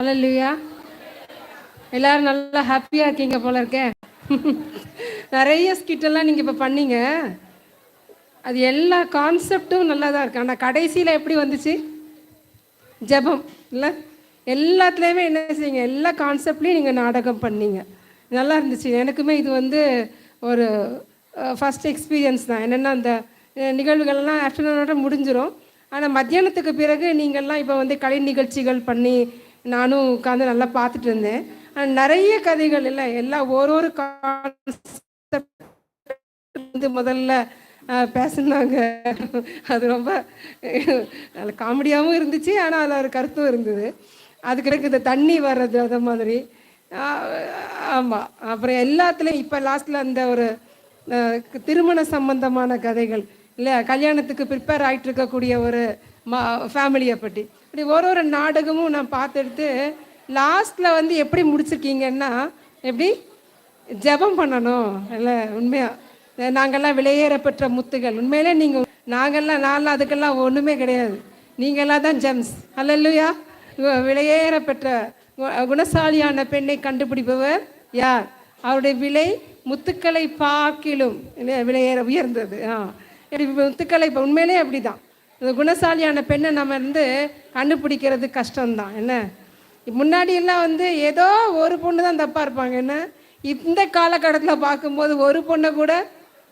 அல்லையா எல்லாரும் நல்லா ஹாப்பியாக இருக்கீங்க போல இருக்கேன் நிறைய ஸ்கிட்டெல்லாம் நீங்கள் இப்போ பண்ணீங்க. அது எல்லா கான்செப்டும் நல்லா தான் இருக்கு. ஆனால் கடைசியில் எப்படி வந்துச்சு? ஜெபம் இல்லை? எல்லாத்துலேயுமே என்ன செய்யுங்க? எல்லா கான்செப்ட்லேயும் நீங்கள் நாடகம் பண்ணீங்க. நல்லா இருந்துச்சு. எனக்குமே இது வந்து ஒரு ஃபஸ்ட் எக்ஸ்பீரியன்ஸ் தான். என்னென்னா அந்த நிகழ்வுகள்லாம் ஆஃப்டர்நூனோட முடிஞ்சிடும் ஆனால் மத்தியானத்துக்கு பிறகு நீங்கள்லாம் இப்போ வந்து கலை நிகழ்ச்சிகள் பண்ணி நானும் உட்காந்து நல்லா பார்த்துட்டு இருந்தேன். நிறைய கதைகள் இல்லை. எல்லாம் ஒரு ஒரு வந்து முதல்ல பேசினாங்க. அது ரொம்ப நல்ல காமெடியாகவும் இருந்துச்சு. ஆனால் அதில் ஒரு கருத்தும் இருந்தது. அதுக்கு பிறகு இந்த தண்ணி வர்றது அந்த மாதிரி. ஆமாம் அப்புறம் எல்லாத்துலேயும் இப்போ லாஸ்ட்டில் அந்த ஒரு திருமண சம்பந்தமான கதைகள் இல்லை கல்யாணத்துக்கு ப்ரிப்பேர் ஆகிட்டு இருக்கக்கூடிய ஒரு மா ஃபேமிலியை பற்றி இப்படி ஒரு ஒரு நாடகமும் நான் பார்த்துட்டு லாஸ்ட்டில் வந்து எப்படி முடிச்சிருக்கீங்கன்னா எப்படி? ஜெபம் பண்ணணும். இல்லை உண்மையாக நாங்கள்லாம் விலையேற பெற்ற முத்துகள். உண்மையிலே நீங்கள் நாங்கள்லாம் நான்லாம் அதுக்கெல்லாம் ஒன்றுமே கிடையாது. நீங்களாம் தான் ஜெம்ஸ். அல்லல்லையா விலையேற பெற்ற குணசாலியான பெண்ணை கண்டுபிடிப்பவர் யார்? அவருடைய விலை முத்துக்களை பார்க்கிலும் இல்லையா? விலையேற உயர்ந்தது. ஆ. எப்படி முத்துக்களை இப்போ உண்மையிலே அப்படி தான் இந்த குணசாலியான பெண்ணை நம்ம வந்து கண்டுபிடிக்கிறது கஷ்டம்தான். என்ன? முன்னாடி எல்லாம் வந்து ஏதோ ஒரு பொண்ணு தான் தப்பாக இருப்பாங்க. என்ன? இந்த காலகட்டத்தில் பார்க்கும்போது ஒரு பொண்ணை கூட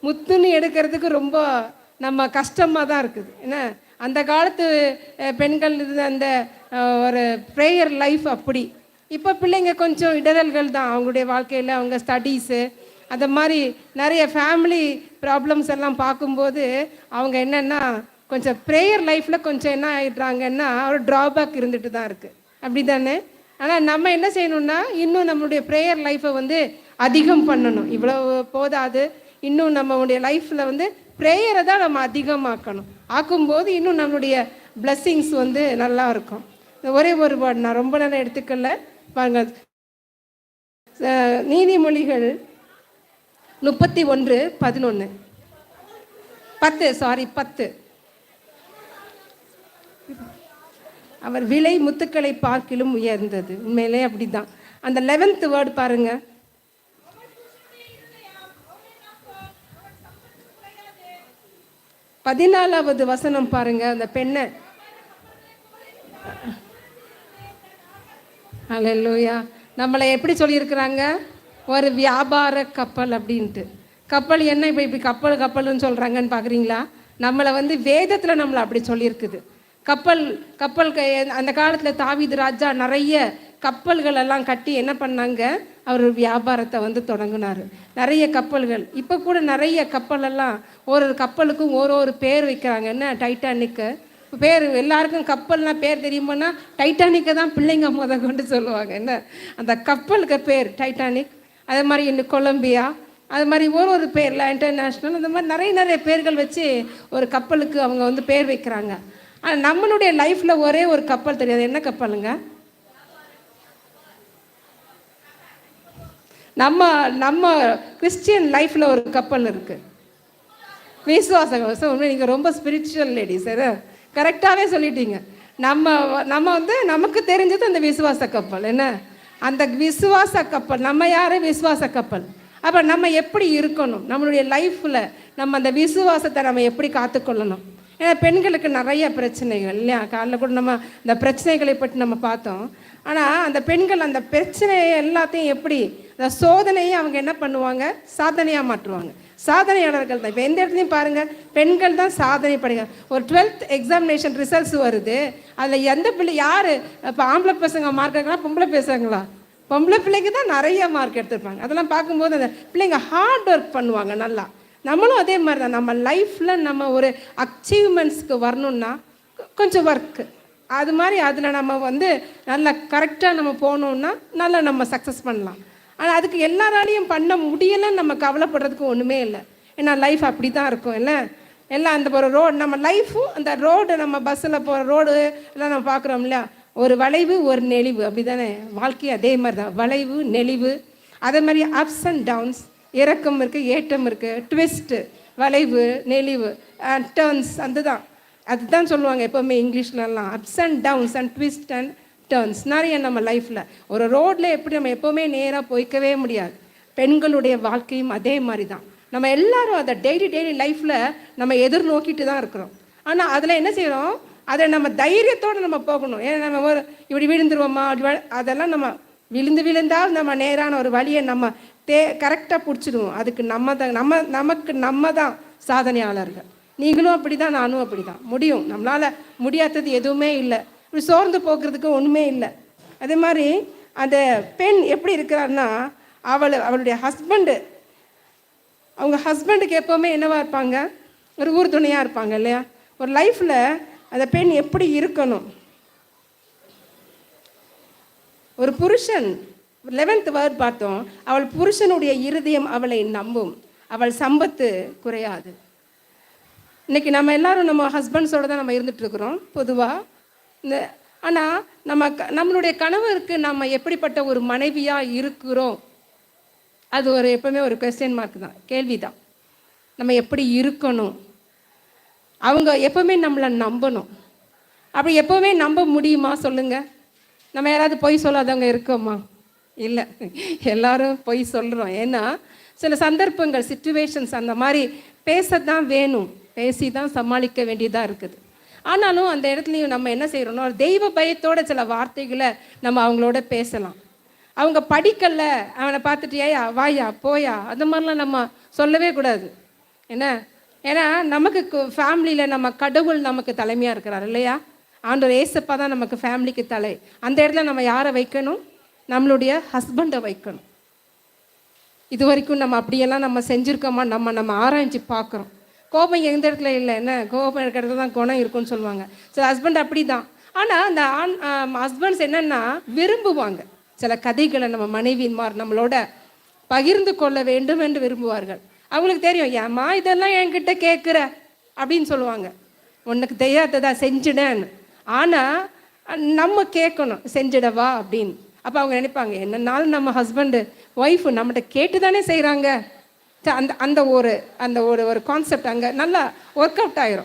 முத்துன்னு எடுக்கிறதுக்கு ரொம்ப நம்ம கஷ்டமாக தான் இருக்குது. என்ன? அந்த காலத்து பெண்கள் இருந்த அந்த ஒரு ப்ரேயர் லைஃப் அப்படி. இப்போ பிள்ளைங்க கொஞ்சம் இடரல்கள் தான். அவங்களுடைய வாழ்க்கையில் அவங்க ஸ்டடீஸு அந்த மாதிரி நிறைய ஃபேமிலி ப்ராப்ளம்ஸ் எல்லாம் பார்க்கும்போது அவங்க என்னென்னா கொஞ்சம் ப்ரேயர் லைஃப்பில் கொஞ்சம் என்ன ஆகிடுறாங்கன்னா ஒரு ட்ராபேக் இருந்துட்டு தான் இருக்குது அப்படி தானே ஆனால் நம்ம என்ன செய்யணும்னா இன்னும் நம்மளுடைய ப்ரேயர் லைஃப்பை வந்து அதிகம் பண்ணணும். இவ்வளோ போதாது. இன்னும் நம்மளுடைய லைஃப்பில் வந்து ப்ரேயரை தான் நம்ம அதிகமாக்கணும். ஆக்கும்போது இன்னும் நம்மளுடைய பிளஸ்ஸிங்ஸ் வந்து நல்லா இருக்கும். இந்த ஒரே ஒரு வேர்ட் நான் ரொம்ப நேரம் எடுத்துக்கல. பாருங்க. நீதிமொழிகள் முப்பத்தி ஒன்று பதினொன்று பத்து சாரி பத்து. அவர் விலை முத்துக்களை பார்க்கிலும் உயர்ந்தது. உண்மையிலே அப்படிதான். அந்த லெவன்த் வேர்டு பாருங்க. பதினாலாவது வசனம் பாருங்க. அந்த பெண்ணை. அல்லேலூயா நம்மளை எப்படி சொல்லியிருக்கிறாங்க? ஒரு வியாபார கப்பல் அப்படின்ட்டு. கப்பல் என்ன? இப்போ இப்படி கப்பல் கப்பல்னு சொல்கிறாங்கன்னு பார்க்குறீங்களா நம்மளை வந்து வேதத்தில் நம்மளை அப்படி சொல்லியிருக்குது. கப்பல் கப்பல் அந்த காலத்தில் தாவீது ராஜா நிறைய கப்பல்கள் எல்லாம் கட்டி என்ன பண்ணாங்க? அவர் வியாபாரத்தை வந்து தொடங்கினார். நிறைய கப்பல்கள். இப்போ கூட நிறைய கப்பல் எல்லாம் ஒரு ஒரு கப்பலுக்கும் ஒரு ஒரு பேர் வைக்கிறாங்க. என்ன? டைட்டானிக்கு. பேர் எல்லாருக்கும் கப்பல்னா பேர் தெரியுமானா டைட்டானிக்கை தான் பிள்ளைங்க முத கொண்டு சொல்லுவாங்க. என்ன? அந்த கப்பலுக்கு பேர் டைட்டானிக். அதே மாதிரி இன்னும் கொலம்பியா. அது மாதிரி ஒரு ஒரு பேரில் இன்டர்நேஷ்னல். அந்த மாதிரி நிறைய நிறைய பேர்கள் வச்சு ஒரு கப்பலுக்கு அவங்க வந்து பேர் வைக்கிறாங்க. ஆனால் நம்மளுடைய லைஃப்பில் ஒரே ஒரு கப்பல் தெரியாது என்ன கப்பலுங்க? நம்ம நம்ம கிறிஸ்டியன் லைஃப்பில் ஒரு கப்பல் இருக்குது விசுவாசம் ஸோ உண்மை நீங்கள் ரொம்ப ஸ்பிரிச்சுவல் லேடி சார் கரெக்டாகவே சொல்லிட்டீங்க. நம்ம நம்ம வந்து நமக்கு தெரிஞ்சது அந்த விசுவாச கப்பல். என்ன? அந்த விசுவாச கப்பல். நம்ம யார்? விசுவாச கப்பல். அப்போ நம்ம எப்படி இருக்கணும்? நம்மளுடைய லைஃப்பில் நம்ம அந்த விசுவாசத்தை நம்ம எப்படி காத்துக்கொள்ளணும்? ஏன்னா பெண்களுக்கு நிறைய பிரச்சனைகள் இல்லையா? காலைல கூட நம்ம இந்த பிரச்சனைகளை பற்றி நம்ம பார்த்தோம். ஆனால் அந்த பெண்கள் அந்த பிரச்சனையை எல்லாத்தையும் எப்படி அந்த சோதனையை அவங்க என்ன பண்ணுவாங்க? சாதனையாக மாற்றுவாங்க. சாதனையாளர்கள் தான். இப்போ எந்த இடத்துலையும் பாருங்கள் பெண்கள் தான் சாதனை பண்ணுங்க ஒரு டுவெல்த் எக்ஸாமினேஷன் ரிசல்ட்ஸ் வருது. அதில் எந்த பிள்ளை யார்? இப்போ ஆம்பளை பசங்க மார்க் எடுக்கலாம் பொம்பளை பேசுகிறாங்களா பொம்பளை பிள்ளைங்க தான் நிறைய மார்க் எடுத்திருப்பாங்க. அதெல்லாம் பார்க்கும்போது அந்த பிள்ளைங்க ஹார்ட் ஒர்க் பண்ணுவாங்க நல்லா. நம்மளும் அதே மாதிரி தான் நம்ம லைஃப்பில் நம்ம ஒரு அச்சீவ்மெண்ட்ஸ்க்கு வரணும்னா கொஞ்சம் ஒர்க்கு அது மாதிரி அதில் நம்ம வந்து நல்லா கரெக்டாக நம்ம போனோம்னா நல்லா நம்ம சக்ஸஸ் பண்ணலாம். ஆனால் அதுக்கு எல்லாராலையும் பண்ண முடியலைன்னு நம்ம கவலைப்படுறதுக்கு ஒன்றுமே இல்லை. ஏன்னா லைஃப் அப்படி தான் இருக்கும் இல்லை? எல்லாம் அந்த ஒரு ரோடு நம்ம லைஃப்பும் அந்த ரோடு நம்ம பஸ்ஸில் போகிற ரோடு எல்லாம் நம்ம பார்க்குறோம் இல்லையா? ஒரு வளைவு ஒரு நெளிவு. அப்படி தானே வாழ்க்கை அதே மாதிரி தான் வளைவு நெளிவு அதே மாதிரி அப்ஸ் அண்ட் டவுன்ஸ் இறக்கம் இருக்குது ஏற்றம் இருக்குது ட்விஸ்ட்டு வளைவு நெளிவு டேர்ன்ஸ் அந்த தான் அதுதான் சொல்லுவாங்க எப்போவுமே இங்கிலீஷ்லலாம். Ups and downs and twist and turns நிறைய நம்ம லைஃப்பில் ஒரு ரோட்டில் எப்படி நம்ம எப்போவுமே நேராக போய்க்கவே முடியாது. பெண்களுடைய வாழ்க்கையும் அதே மாதிரி தான் நம்ம எல்லாரும் அதை டெய்லி டெய்லி லைஃப்பில் நம்ம எதிர்நோக்கிட்டு தான் இருக்கிறோம். ஆனால் அதில் என்ன செய்கிறோம் அதை நம்ம தைரியத்தோடு நம்ம போகணும். ஏன்னா நம்ம ஒரு இப்படி விழுந்துருவோமா? அப்படி அதெல்லாம் நம்ம விழுந்து விழுந்தால் நம்ம நேரான ஒரு வழியை நம்ம தே கரெக்டாக பிடிச்சிடுவோம். அதுக்கு நம்ம தான் நம்ம நமக்கு நம்ம தான் சாதனையாளர்கள். நீங்களும் அப்படி தான் நானும் அப்படி தான் முடியும். நம்மளால் முடியாதது எதுவுமே இல்லை. இப்படி சோர்ந்து போக்குறதுக்கு ஒன்றுமே இல்லை. அதே மாதிரி அந்த பெண் எப்படி இருக்கிறான்னா அவள் அவளுடைய ஹஸ்பண்டு அவங்க ஹஸ்பண்டுக்கு எப்போவுமே என்னவாக இருப்பாங்க? ஒரு ஊர் துணையாக இருப்பாங்க இல்லையா? ஒரு லைஃப்பில் அந்த பெண் எப்படி இருக்கணும்? ஒரு புருஷன் லெவன்த் வேர்ட் பார்த்தோம். அவள் புருஷனுடைய இருதயம் அவளை நம்பும். அவள் சம்பத்து குறையாது. இன்னைக்கு நம்ம எல்லாரும் நம்ம ஹஸ்பண்ட்ஸோட தான் நம்ம இருந்துகிட்ருக்குறோம் பொதுவாக இந்த ஆனால் நம்ம க- நம்மளுடைய கணவருக்கு நம்ம எப்படிப்பட்ட ஒரு மனைவியாக இருக்கிறோம்? அது ஒரு எப்பவுமே ஒரு கொஸ்டின் மார்க் தான் கேள்வி தான் நம்ம எப்படி இருக்கணும்? அவங்க எப்பவுமே நம்மளை நம்பணும். அப்படி எப்பவுமே நம்ப முடியுமா சொல்லுங்கள் நம்ம யாராவது பொய் சொல்லாதவங்க இருக்கோமா? இல்லை. எல்லாரும் போய் சொல்கிறோம் ஏன்னா சில சந்தர்ப்பங்கள் சுச்சுவேஷன்ஸ் அந்த மாதிரி பேசத்தான் வேணும். பேசி தான் சமாளிக்க வேண்டியதாக இருக்குது. ஆனாலும் அந்த இடத்துலையும் நம்ம என்ன செய்கிறோம்னா ஒரு தெய்வ பயத்தோட சில வார்த்தைகளை நம்ம அவங்களோட பேசலாம். அவங்க படிக்கல அவனை பார்த்துட்டு ஏயா வாயா போயா அந்த மாதிரிலாம் நம்ம சொல்லவே கூடாது. என்ன? ஏன்னா நமக்கு ஃபேமிலியில் நம்ம கடவுள் நமக்கு தலைமையாக இருக்கிறார் இல்லையா? ஆண்டவர் ஏசப்பா தான் நமக்கு ஃபேமிலிக்கு தலை. அந்த இடத்துல நம்ம யாரை வைக்கணும்? நம்மளுடைய ஹஸ்பண்டை வைக்கணும். இது வரைக்கும் நம்ம அப்படியெல்லாம் நம்ம செஞ்சுருக்கோமா? நம்ம நம்ம ஆராய்ஞ்சு பார்க்குறோம். கோபம் எந்த இடத்துல இல்லை? என்ன? கோபம் இருக்கிற இடத்துல தான் குணம் இருக்கும்னு சொல்லுவாங்க. சில ஹஸ்பண்ட் அப்படி தான் ஆனால் அந்த ஆண் ஹஸ்பண்ட்ஸ் என்னென்னா விரும்புவாங்க. சில கதைகளை நம்ம மனைவிமார் நம்மளோட பகிர்ந்து கொள்ள வேண்டும் என்று விரும்புவார்கள். அவங்களுக்கு தெரியும் ஏம்மா இதெல்லாம் என்கிட்ட கேட்குற? அப்படின்னு சொல்லுவாங்க. உனக்கு தெரியாததா? செஞ்சிடன்னு. ஆனால் நம்ம கேட்கணும் செஞ்சிடவா? அப்படின்னு. அப்போ அவங்க நினைப்பாங்க என்னன்னாலும் நம்ம ஹஸ்பண்டு ஒய்ஃபு நம்மகிட்ட கேட்டு தானே செய்கிறாங்க அந்த அந்த ஒரு அந்த ஒரு ஒரு கான்செப்ட் அங்கே நல்லா ஒர்க் அவுட் ஆயிரும்.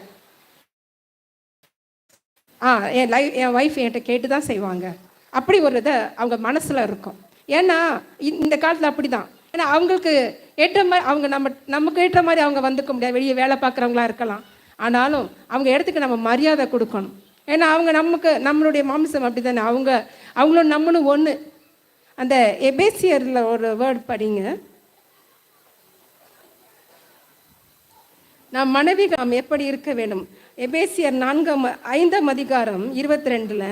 ஆ என் லைஃப் என் ஒய்ஃப் என்கிட்ட கேட்டு தான் செய்வாங்க. அப்படி ஒரு இதை அவங்க மனசில் இருக்கும். ஏன்னா இந்த- இந்த காலத்தில் அப்படி தான் ஏன்னா அவங்களுக்கு ஏற்ற மாதிரி அவங்க நம்ம நமக்கு ஏற்ற மாதிரி அவங்க வந்துக்க முடியாது. வெளியே வேலை பார்க்குறவங்களா இருக்கலாம். ஆனாலும் அவங்க இடத்துக்கு நம்ம மரியாதை கொடுக்கணும். ஏன்னா அவங்க நமக்கு நம்மளுடைய மாம்சம் அப்படி தானே அவங்க அவங்களும் நம்மளும் ஒன்று அந்த எபேசியரில் ஒரு வேர்ட் படிங்க. நாம் மனைவி நாம் எப்படி இருக்க வேண்டும்? எபேசியர் நான்காம் ஐந்தாம் அதிகாரம் இருபத்தி ரெண்டில்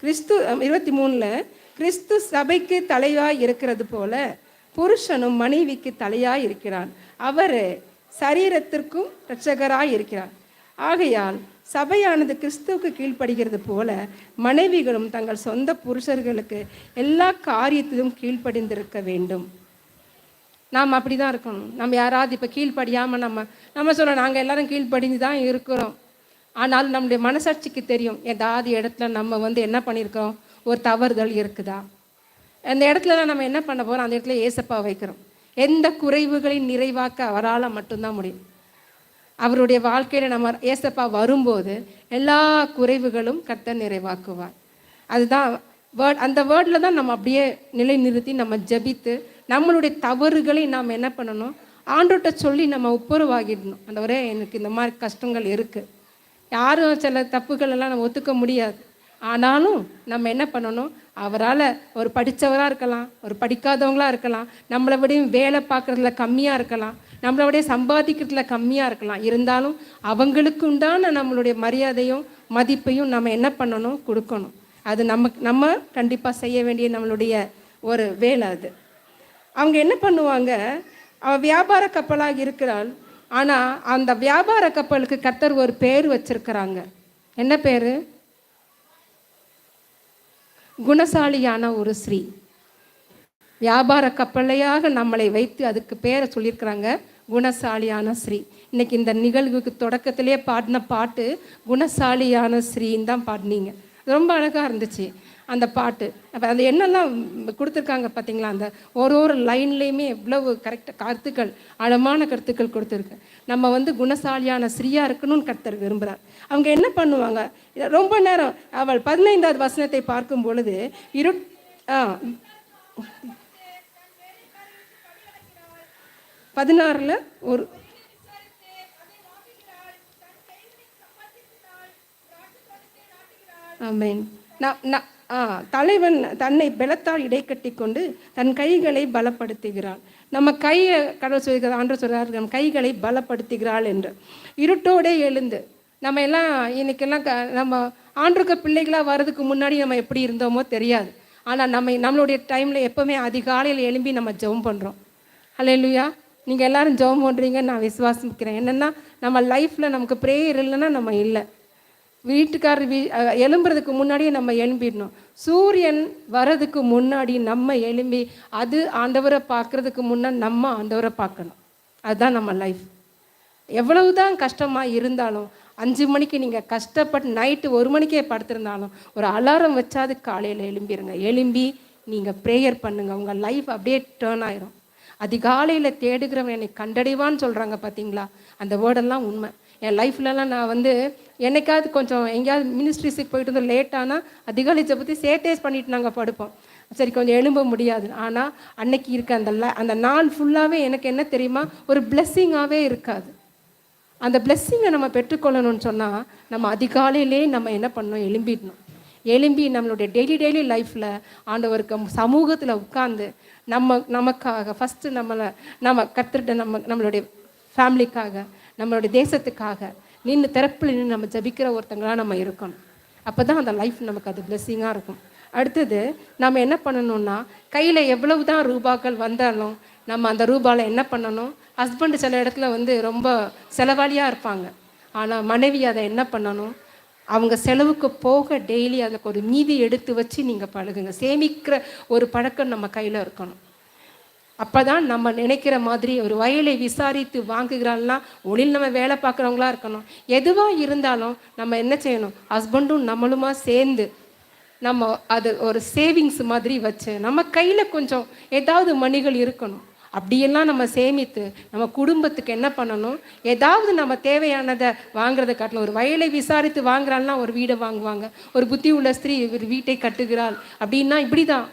கிறிஸ்து இருபத்தி மூணில் கிறிஸ்து சபைக்கு தலையாக இருக்கிறது போல புருஷனும் மனைவிக்கு தலையாக இருக்கிறான். அவர் சரீரத்திற்கும் இரட்சகராய் இருக்கிறார். ஆகையால் சபையானது கிறிஸ்துவுக்கு கீழ்ப்படுகிறது போல மனைவிகளும் தங்கள் சொந்த புருஷர்களுக்கு எல்லா காரியத்திலும் கீழ்ப்படிந்திருக்க வேண்டும். நாம் அப்படி தான் இருக்கணும். நம்ம யாராவது இப்போ கீழ்ப்படியாமல் நம்ம நம்ம சொல்கிறோம் நாங்கள் எல்லாரும் கீழ்ப்படிந்து தான் இருக்கிறோம். ஆனால் நம்முடைய மனசாட்சிக்கு தெரியும் ஏதாவது இடத்துல நம்ம வந்து என்ன பண்ணியிருக்கிறோம் ஒரு தவறுதல் இருக்குதா? அந்த இடத்துல நம்ம என்ன பண்ண போகிறோம் அந்த இடத்துல ஏசப்பா வைக்கிறோம். எந்த குறைவுகளையும் நிறைவாக்க அவரால் மட்டும்தான் முடியும். அவருடைய வாழ்க்கையில் நம்ம ஏசப்பா வரும்போது எல்லா குறைவுகளும் கர்த்தர் நிறைவாக்குவார். அதுதான் வேர்ட் அந்த வேர்டில் தான் நம்ம அப்படியே நிலை நிறுத்தி நம்ம ஜெபித்து நம்மளுடைய தவறுகளை நாம் என்ன பண்ணணும்? ஆண்டோட்ட சொல்லி நம்ம ஒப்புரவாகிடணும் ஒரே எனக்கு இந்த மாதிரி கஷ்டங்கள் இருக்குது யாரும் சில தப்புகள் எல்லாம் நம்ம ஒத்துக்க முடியாது. ஆனாலும் நம்ம என்ன பண்ணணும்? அவரால் ஒரு படித்தவராக இருக்கலாம் ஒரு படிக்காதவங்களாக இருக்கலாம் நம்மளை விடையும் வேலை பார்க்குறதுல கம்மியாக இருக்கலாம். நம்மளுடைய சம்பாதிக்கிறதுல கம்மியாக இருக்கலாம். இருந்தாலும் அவங்களுக்கு உண்டான நம்மளுடைய மரியாதையும் மதிப்பையும் நம்ம என்ன பண்ணணும்? கொடுக்கணும். அது நமக்கு நம்ம கண்டிப்பாக செய்ய வேண்டிய நம்மளுடைய ஒரு வேலை அது. அவங்க என்ன பண்ணுவாங்க? அவ வியாபார கப்பலாக இருக்கிறாள். ஆனால் அந்த வியாபார கப்பலுக்கு கத்தர் ஒரு பேர் வச்சிருக்கிறாங்க. என்ன பேர்? குணசாலியான ஒரு ஸ்ரீ. வியாபார கப்பலையாக நம்மளை வைத்து அதுக்கு பேரை சொல்லியிருக்கிறாங்க. குணசாலியான ஸ்ரீ. இன்னைக்கு இந்த நிகழ்வுக்கு தொடக்கத்திலே பாடின பாட்டு குணசாலியான ஸ்ரீன்னு தான் பாடினீங்க. ரொம்ப அழகாக இருந்துச்சு அந்த பாட்டு. அப்போ அது என்னெல்லாம் கொடுத்துருக்காங்க பார்த்தீங்களா அந்த ஒரு ஒரு லைன்லேயுமே எவ்வளவு கரெக்டாக கருத்துக்கள் ஆழமான கருத்துக்கள் கொடுத்துருக்கு. நம்ம வந்து குணசாலியான ஸ்ரீயாக இருக்கணும்னு கருத்தர் விரும்புகிறார் அவங்க என்ன பண்ணுவாங்க? ரொம்ப நேரம் அவள் பதினைந்தாவது வசனத்தை பார்க்கும் பொழுது இரு ஆ பதினாறில் ஒரு ஆமென். நான் நான் ஆ தலைவன் தன்னை பலத்தால் இடைக்கட்டி கொண்டு தன் கைகளை பலப்படுத்துகிறாள். நம்ம கையை கடவுள் சொல்கிறார் ஆண்டு சொல்கிறார் நம் கைகளை பலப்படுத்துகிறாள் என்று. இருட்டோடே எழுந்து நம்ம எல்லாம் இன்னைக்கெல்லாம் க நம்ம ஆண்டுக்கு பிள்ளைகளாக வர்றதுக்கு முன்னாடி நம்ம எப்படி இருந்தோமோ தெரியாது. ஆனால் நம்ம நம்மளுடைய டைமில் எப்போவுமே அதிகாலையில் எழும்பி நம்ம ஜெபம் பண்ணுறோம் ஹalleluya நீங்கள் எல்லாரும் ஜெபம் பண்ணுறீங்கன்னு நான் விசுவாசிக்கிறேன். என்னென்னா நம்ம லைஃப்பில் நமக்கு ப்ரேயர் இல்லைன்னா நம்ம இல்லை. வீட்டுக்காரர் வீ எழும்புறதுக்கு முன்னாடியே நம்ம எழும்பிடணும். சூரியன் வர்றதுக்கு முன்னாடி நம்ம எழும்பி அது ஆண்டவரை பார்க்குறதுக்கு முன்னே நம்ம ஆண்டவரை பார்க்கணும். அதுதான் நம்ம லைஃப் எவ்வளவு தான் கஷ்டமாக இருந்தாலும் அஞ்சு மணிக்கு நீங்கள் கஷ்டப்பட்டு நைட்டு ஒரு மணிக்கே படுத்திருந்தாலும் ஒரு அலாரம் வச்சாது காலையில் எழும்பிடுங்க எழும்பி நீங்கள் ப்ரேயர் பண்ணுங்கள் உங்கள் லைஃப் அப்படியே டேர்ன் ஆயிரும். அதிகாலையில் தேடுகிறவன் என்னை கண்டடைவான்னு சொல்கிறாங்க பார்த்தீங்களா அந்த வேர்டெல்லாம் உண்மை. என் லைஃப்லலாம் நான் வந்து என்னைக்காவது கொஞ்சம் எங்கேயாவது மினிஸ்ட்ரிஸுக்கு போயிட்டு இருந்தோம் லேட்டானா அதிகாலை பற்றி சேட்டேஸ் பண்ணிட்டு நாங்கள் படுப்போம். சரி கொஞ்சம் எழும்ப முடியாது. ஆனால் அன்னைக்கு இருக்க அந்த ல அந்த நாள் ஃபுல்லாகவே எனக்கு என்ன தெரியுமா? ஒரு பிளெஸ்ஸிங்காகவே இருக்காது. அந்த பிளெஸ்ஸிங்கை நம்ம பெற்றுக்கொள்ளணும்னு சொன்னால் நம்ம அதிகாலையிலே நம்ம என்ன பண்ணணும்? எழும்பிடணும். எழும்பி நம்மளுடைய டெய்லி டெய்லி லைஃப்பில் ஆண்டவருக்கு சமூகத்தில் உட்காந்து நம்ம நமக்காக ஃபஸ்ட்டு நம்மளை நம்ம கற்றுட்டு நம்ம நம்மளுடைய ஃபேமிலிக்காக நம்மளுடைய தேசத்துக்காக நின்று திறப்பில் நின்று நம்ம ஜபிக்கிற ஒருத்தங்களாக நம்ம இருக்கணும். அப்போ தான் அந்த லைஃப் நமக்கு அது பிளெஸ்ஸிங்காக இருக்கும். அடுத்தது நம்ம என்ன பண்ணணும்னா கையில் எவ்வளவு தான் ரூபாக்கள் வந்தாலும் நம்ம அந்த ரூபாவில் என்ன பண்ணணும்? ஹஸ்பண்ட் சில இடத்துல வந்து ரொம்ப செலவாளியாக இருப்பாங்க. ஆனால் மனைவி அதை என்ன பண்ணணும்? அவங்க செலவுக்கு போக டெய்லி அதுக்கு ஒரு மீதி எடுத்து வச்சு நீங்கள் பழகுங்க. சேமிக்கிற ஒரு பழக்கம் நம்ம கையில் இருக்கணும். அப்பதான் நம்ம நினைக்கிற மாதிரி ஒரு வயலை விசாரித்து வாங்குகிறாள்னா ஒளியில் நம்ம வேலை பார்க்குறவங்களா இருக்கணும். எதுவாக இருந்தாலும் நம்ம என்ன செய்யணும்? ஹஸ்பண்டும் நம்மளுமா சேர்ந்து நம்ம அது ஒரு சேவிங்ஸ் மாதிரி வச்சு நம்ம கையில் கொஞ்சம் ஏதாவது மணிகள் இருக்கணும். அப்படியெல்லாம் நம்ம சேமித்து நம்ம குடும்பத்துக்கு என்ன பண்ணணும்? ஏதாவது நம்ம தேவையானதை வாங்குறதை காட்டிலும் ஒரு வயலை விசாரித்து வாங்குறாள்னா ஒரு வீடை வாங்குவாங்க. ஒரு புத்தி உள்ள ஸ்திரீ ஒரு வீட்டை கட்டுகிறாள் அப்படின்னா இப்படி தான்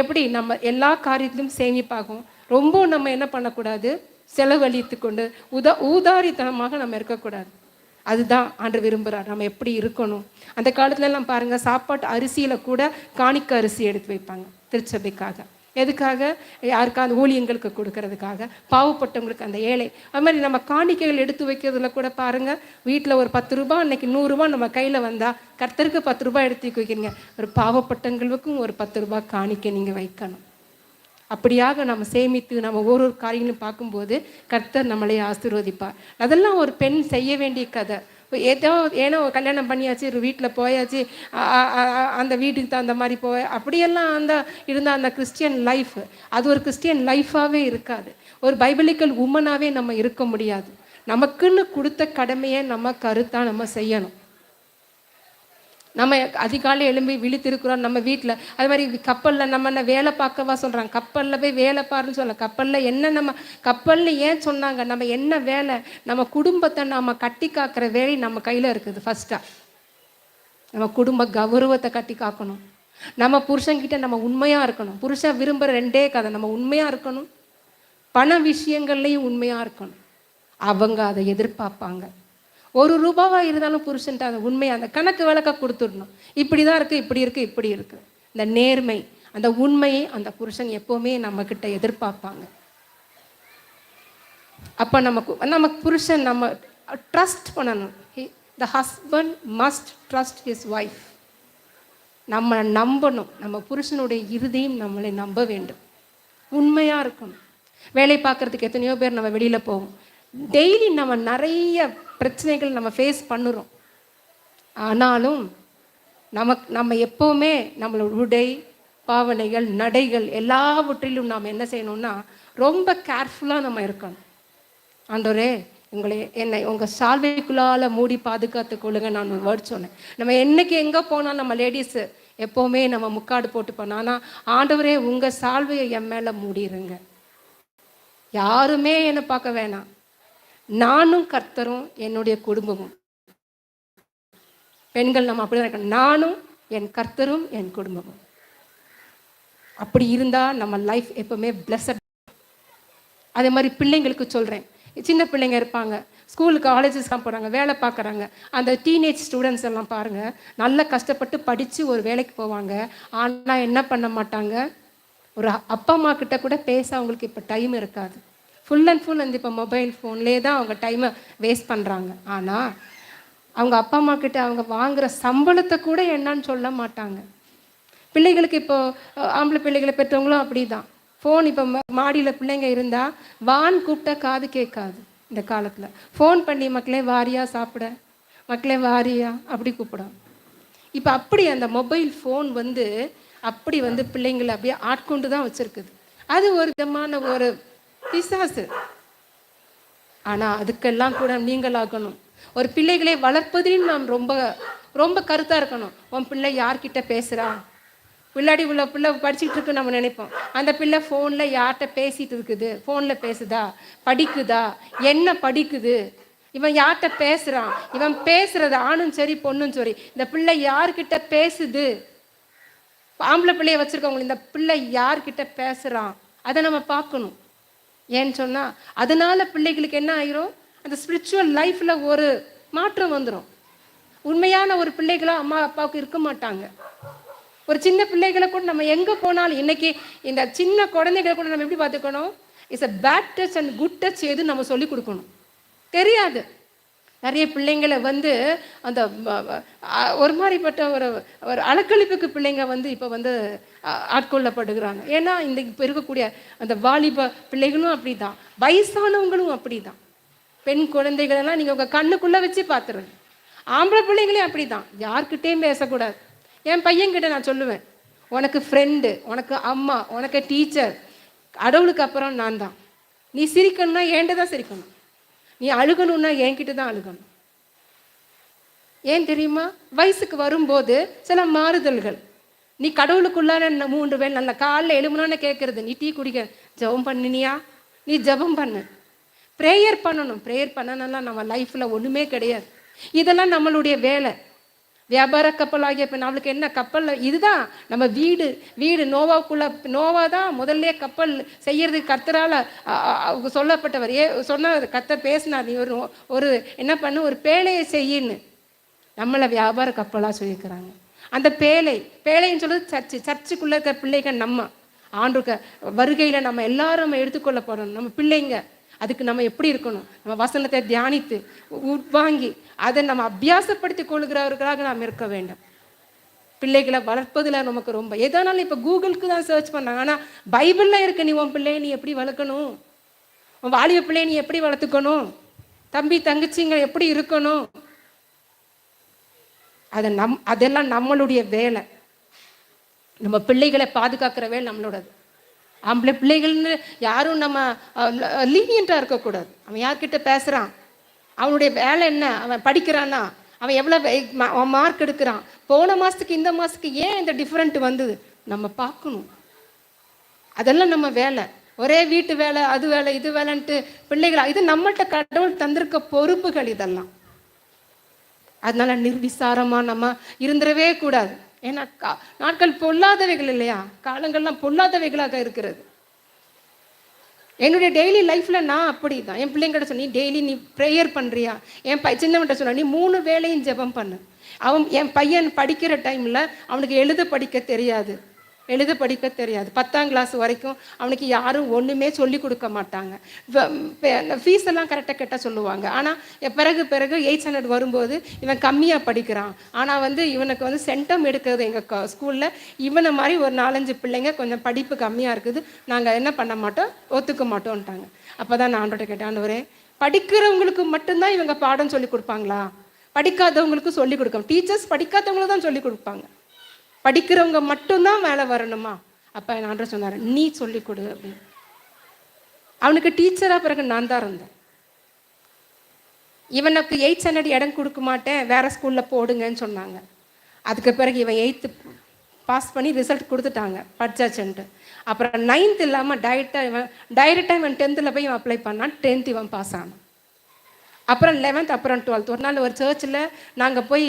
எப்படி? நம்ம எல்லா காரியத்திலும் சேமிப்பாகும். ரொம்ப நம்ம என்ன பண்ணக்கூடாது? செலவழித்து கொண்டு உதா ஊதாரித்தனமாக நம்ம இருக்கக்கூடாது. அதுதான் ஆண்டு விரும்புகிறார் நம்ம எப்படி இருக்கணும்? அந்த காலத்துலலாம் பாருங்கள் சாப்பாட்டு அரிசியில் கூட காணிக்க அரிசி எடுத்து வைப்பாங்க திருச்சபைக்காக. எதுக்காக? யாருக்காவது ஊழியங்களுக்கு கொடுக்கறதுக்காக பாவப்பட்டவங்களுக்கு அந்த ஏழை. அது மாதிரி நம்ம காணிக்கைகள் எடுத்து வைக்கிறதுல கூட பாருங்கள் வீட்டில் ஒரு பத்து ரூபா அன்னைக்கு நூறுரூபா நம்ம கையில் வந்தால் கர்த்தருக்கு பத்து ரூபாய் எடுத்து வைக்கிறீங்க. ஒரு பாவப்பட்டவங்களுக்கும் ஒரு பத்து ரூபாய் காணிக்கை நீங்கள் வைக்கணும். அப்படியாக நம்ம சேமித்து நம்ம ஒரு ஒரு காரியங்களும் பார்க்கும்போது கர்த்தர் நம்மளை ஆசீர்வதிப்பார். அதெல்லாம் ஒரு பெண் செய்ய வேண்டிய கதை. ஏதோ ஏனோ கல்யாணம் பண்ணியாச்சு ஒரு வீட்டில் போயாச்சு அந்த வீட்டுக்கு தகுந்த மாதிரி போய் அப்படியெல்லாம் அந்த இருந்தால் அந்த கிறிஸ்டியன் லைஃப் அது ஒரு கிறிஸ்டியன் லைஃபாகவே இருக்காது. ஒரு பைபிளிக்கல் உமனாகவே நம்ம இருக்க முடியாது. நமக்குன்னு கொடுத்த கடமையை நம்ம கருத்தாக நம்ம செய்யணும். நம்ம அதிகாலை எழும்பி விழித்திருக்கிறோம் நம்ம வீட்டில் அது மாதிரி கப்பலில் நம்ம என்ன வேலை பார்க்கவா சொல்கிறாங்க கப்பலில் போய் வேலை பாருன்னு சொல்ல. கப்பலில் என்ன நம்ம கப்பல்னு ஏன் சொன்னாங்க? நம்ம என்ன வேலை? நம்ம குடும்பத்தை நம்ம கட்டி காக்கிற வேலை நம்ம கையில் இருக்குது ஃபஸ்ட்டாக நம்ம குடும்ப கௌரவத்தை கட்டி காக்கணும். நம்ம புருஷன்கிட்ட நம்ம உண்மையாக இருக்கணும். புருஷன் விரும்புகிற ரெண்டே கதை. நம்ம உண்மையாக இருக்கணும். பண விஷயங்கள்லையும் உண்மையாக இருக்கணும். அவங்க அதை எதிர்பார்ப்பாங்க. ஒரு ரூபாவாக இருந்தாலும் புருஷன்ட்டு அந்த உண்மை அந்த கணக்கு விளக்க கொடுத்துடணும். இப்படி தான் இருக்குது இப்படி இருக்குது இப்படி இருக்குது இந்த நேர்மை அந்த உண்மையை அந்த புருஷன் எப்போவுமே நம்மக்கிட்ட எதிர்பார்ப்பாங்க. அப்போ நமக்கு நம்ம புருஷன் நம்ம ட்ரஸ்ட் பண்ணணும். The husband must trust his wife நம்ம நம்பணும். நம்ம புருஷனுடைய இறுதியும் நம்மளை நம்ப வேண்டும். உண்மையாக இருக்கணும். வேலை பார்க்கறதுக்கு எத்தனையோ பேர் நம்ம வெளியில் போவோம். டெய்லி நம்ம நிறைய பிரச்சனைகள் நம்ம ஃபேஸ் பண்ணுறோம். ஆனாலும் நமக்கு நம்ம எப்போவுமே நம்மளோட உடை பாவனைகள் நடைகள் எல்லாவற்றிலும் நாம் என்ன செய்யணும்னா ரொம்ப கேர்ஃபுல்லாக நம்ம இருக்கணும். ஆண்டவரே உங்களை என்னை உங்கள் சால்வைக்குள்ளால் மூடி பாதுகாத்து கொள்ளுங்க நான் ஒரு வேர்ட் சொன்னேன். நம்ம என்னைக்கு எங்கே போனால் நம்ம லேடிஸு எப்போவுமே நம்ம முக்காடு போட்டு போனோம் ஆனால் ஆண்டவரே உங்கள் சால்வையை என் மேலே மூடிடுங்க யாருமே என்னை பார்க்க வேணாம். நானும் கர்த்தரும் என்னுடைய குடும்பமும். பெண்கள் நம்ம அப்படிதான் இருக்கணும். நானும் என் கர்த்தரும் என் குடும்பமும். அப்படி இருந்தால் நம்ம லைஃப் எப்பவுமே பிளஸட் அதே மாதிரி பிள்ளைங்களுக்கு சொல்கிறேன் சின்ன பிள்ளைங்க இருப்பாங்க. ஸ்கூலு காலேஜஸ்லாம் போகிறாங்க வேலை பார்க்குறாங்க. அந்த டீனேஜ் ஸ்டூடெண்ட்ஸ் எல்லாம் பாருங்கள் நல்லா கஷ்டப்பட்டு படித்து ஒரு வேலைக்கு போவாங்க. ஆனால் என்ன பண்ண மாட்டாங்க? ஒரு அப்பா அம்மா கிட்ட கூட பேச அவங்களுக்கு இப்போ டைம் இருக்காது. ஃபுல் அண்ட் ஃபுல் வந்து இப்போ மொபைல் ஃபோன்லேயே தான் அவங்க டைமை வேஸ்ட் பண்ணுறாங்க ஆனால் அவங்க அப்பா அம்மா கிட்ட அவங்க வாங்குற சம்பளத்தை கூட என்னன்னு சொல்ல மாட்டாங்க. பிள்ளைகளுக்கு இப்போ ஆம்பளை பிள்ளைகளை பெற்றவங்களும் அப்படி தான் ஃபோன் இப்போ மாடியில் பிள்ளைங்க இருந்தால் வான் கூப்பிட்டா காது கேட்காது இந்த காலத்தில். ஃபோன் பண்ணி மக்களே வாரியா சாப்பிட மக்களே வாரியா? அப்படி கூப்பிடும். இப்போ அப்படி அந்த மொபைல் ஃபோன் வந்து அப்படி வந்து பிள்ளைங்களை அப்படியே ஆட்கொண்டு தான் வச்சுருக்குது. அது ஒரு விதமான ஒரு பிசாசு. ஆனால் அதுக்கெல்லாம் கூட நீங்களாகணும். ஒரு பிள்ளைகளை வளர்ப்பதில் நாம் ரொம்ப ரொம்ப கருத்தாக இருக்கணும். உன் பிள்ளை யார்கிட்ட பேசுகிறா பிள்ளாடி உள்ள பிள்ளை படிச்சுட்டு இருக்கு நம்ம நினைப்போம். அந்த பிள்ளை ஃபோனில் யார்கிட்ட பேசிட்டு இருக்குது? ஃபோனில் பேசுதா? படிக்குதா? என்ன படிக்குது? இவன் யார்கிட்ட பேசுகிறான் இவன் பேசுறது ஆணும் சரி பொண்ணும் சரி. இந்த பிள்ளை யார்கிட்ட பேசுது? ஆம்பளை பிள்ளைய வச்சுருக்கவங்க இந்த பிள்ளை யார்கிட்ட பேசுகிறான் அதை நம்ம பார்க்கணும். ஏன்னு சொன்னால் அதனால பிள்ளைகளுக்கு என்ன ஆயிரும்? அந்த ஸ்பிரிச்சுவல் லைஃப்பில் ஒரு மாற்றம் வந்துடும் உண்மையான ஒரு பிள்ளைகளும் அம்மா அப்பாவுக்கு இருக்க மாட்டாங்க. ஒரு சின்ன பிள்ளைகளை கூட நம்ம எங்கே போனாலும் இன்னைக்கு இந்த சின்ன குழந்தைகளை கூட நம்ம எப்படி பார்த்துக்கணும்? It's a bad touch and good touch எது நம்ம சொல்லி கொடுக்கணும். தெரியாது. நிறைய பிள்ளைங்களை வந்து அந்த ஒரு மாதிரிப்பட்ட ஒரு ஒரு அலக்களிப்புக்கு பிள்ளைங்க வந்து இப்போ வந்து ஆட்கொள்ளப்படுகிறாங்க. ஏன்னா இந்த இப்போ இருக்கக்கூடிய அந்த வாலிப பிள்ளைகளும் அப்படி தான் வயசானவங்களும் அப்படி தான் பெண் குழந்தைகளெல்லாம் நீங்கள் உங்கள் கண்ணுக்குள்ளே வச்சு பார்த்துருங்க ஆம்பளை பிள்ளைங்களையும் அப்படி தான் யார்கிட்டேயும் பேசக்கூடாது. என் பையன்கிட்ட நான் சொல்லுவேன் உனக்கு ஃப்ரெண்டு உனக்கு அம்மா உனக்கு டீச்சர் கடவுளுக்கு அப்புறம் நான் தான் நீ சிரிக்கணும்னா என்கிட்ட தான் சிரிக்கணும்? நீ அழுகணும்னா என்கிட்ட தான் அழுகணும். ஏன் தெரியுமா? வயசுக்கு வரும்போது சில மாறுதல்கள். நீ கடவுளுக்குள்ளார மூன்று வேள் நல்ல காலைல எழுமணும்னு கேட்கறது நீ டீ குடிக்க ஜெபம் பண்ணினியா? நீ ஜெபம் பண்ணு. ப்ரேயர் பண்ணணும். ப்ரேயர் பண்ணனெல்லாம் நம்ம லைஃப்பில் ஒன்றுமே கிடையாது. இதெல்லாம் நம்மளுடைய வேலை. வியாபார கப்பலாகிய இப்போ நம்மளுக்கு என்ன கப்பல் இதுதான் நம்ம வீடு வீடு நோவாவுக்குள்ள நோவா தான் முதல்ல கப்பல் செய்யறதுக்கு கர்த்தரால் சொல்லப்பட்டவர். ஏ சொன்னார் கர்த்தர் பேசினார் நீ ஒரு ஒரு என்ன பண்ணு? ஒரு பேழையை செய்யின்னு. நம்மளை வியாபார கப்பலாக சொல்லியிருக்கிறாங்க. அந்த பேழை பேழைன்னு சொல்லுறது சர்ச்சு சர்ச்சுக்குள்ளே இருக்கிற பிள்ளைங்க நம்ம. ஆண்டுக்க வருகையில் நம்ம எல்லாரும் நம்ம எடுத்துக்கொள்ள போகிறோம் நம்ம பிள்ளைங்க. அதுக்கு நம்ம எப்படி இருக்கணும்? நம்ம வசனத்தை தியானித்து உட்வாங்கி அதை நம்ம அபியாசப்படுத்தி கொள்கிறவர்களாக நாம் இருக்க வேண்டும். பிள்ளைகளை வளர்ப்பதில் நமக்கு ரொம்ப எதனாலும் இப்போ கூகுளுக்கு தான் சர்ச் பண்ணாங்க. ஆனால் பைபிளில் இருக்க நீ உன் பிள்ளையை நீ எப்படி வளர்க்கணும்? உன் வாலிப பிள்ளையை நீ எப்படி வளர்த்துக்கணும்? தம்பி தங்கச்சிங்க எப்படி இருக்கணும்? அதை நம் அதெல்லாம் நம்மளுடைய வேலை. நம்ம பிள்ளைகளை பாதுகாக்கிற வேலை நம்மளோடது. ஆம்பளை பிள்ளைகள்னு யாரும் நம்ம லீனியண்ட்டாக இருக்கக்கூடாது. அவன் யார்கிட்ட பேசுகிறான் அவனுடைய வேலை என்ன? அவன் படிக்கிறானா? அவன் எவ்வளோ மார்க் எடுக்கிறான்? போன மாதத்துக்கு இந்த மாதத்துக்கு ஏன் இந்த டிஃப்ரெண்ட் வந்தது? நம்ம பார்க்கணும். அதெல்லாம் நம்ம வேலை. ஒரே வீட்டு வேலை அது வேலை இது வேலைன்ட்டு பிள்ளைகள் இது நம்மள்கிட்ட கடவுள் தந்திருக்க பொறுப்புகள் இதெல்லாம். அதனால நிர்விசாரமாக நம்ம இருந்துடவே கூடாது. ஏன்னா கா- நாட்கள் பொல்லாதவைகள் இல்லையா? காலங்கள்லாம் பொல்லாதவைகளாக இருக்கிறது. என்னுடைய டெய்லி லைஃப்பில் நான் அப்படி தான் என் பிள்ளைங்கிட்ட சொன்னி டெய்லி நீ ப்ரேயர் பண்ணுறியா என் பை சின்னவன்கிட்ட சொன்ன நீ மூணு வேளையும் ஜெபம் பண்ணு. அவன் என் பையன் படிக்கிற டைமில் அவனுக்கு எழுத படிக்க தெரியாது. எழுத படிக்க தெரியாது. பத்தாம் கிளாஸ் வரைக்கும் அவனுக்கு யாரும் ஒன்றுமே சொல்லி கொடுக்க மாட்டாங்க. ஃபீஸ் எல்லாம் கரெக்டாக கேட்டால் சொல்லுவாங்க. ஆனால் பிறகு பிறகு எயிட் ஸ்டாண்டர்ட் வரும்போது இவன் கம்மியாக படிக்கிறான். ஆனால் வந்து இவனுக்கு வந்து சென்டம் எடுக்கிறது எங்கள் ஸ்கூலில் இவனை மாதிரி ஒரு நாலஞ்சு பிள்ளைங்க கொஞ்சம் படிப்பு கம்மியாக இருக்குது. நாங்கள் என்ன பண்ண மாட்டோம்? ஒத்துக்க மாட்டோம்ட்டாங்க. அப்போ தான் நான் ஆண்டோட்ட கேட்டேன் ஆண்டவரே படிக்கிறவங்களுக்கு மட்டும்தான் இவங்க பாடம் சொல்லி கொடுப்பாங்களா? படிக்காதவங்களுக்கு சொல்லி கொடுக்கணும் டீச்சர்ஸ் படிக்காதவங்களுக்கு தான் சொல்லி கொடுப்பாங்க. படிக்கிறவங்க மட்டும்தான் மேலே வரணுமா? அப்போ என் ஆண்டர் சொன்னார் நீ சொல்லிக் கொடு அப்படின்னு. அவனுக்கு டீச்சராக பிறகு நான் தான் இருந்தேன். இவனுக்கு எயிட் ஸ்டாண்டர்ட் இடம் கொடுக்க மாட்டேன் வேறு ஸ்கூலில் போடுங்கன்னு சொன்னாங்க. அதுக்கு பிறகு இவன் எயித்து பாஸ் பண்ணி ரிசல்ட் கொடுத்துட்டாங்க படிச்சாச்சுன்ட்டு. அப்புறம் நைன்த் இல்லாமல் டைரெக்டாக இவன் டைரெக்டாக இவன் டென்த்தில் போய் இவன் அப்ளை பண்ணான் டென்த் இவன் பாஸ் ஆனான். அப்புறம் லெவன்த் அப்புறம் டுவெல்த் ஒரு நாள் ஒரு சர்ச்சில் நாங்கள் போய்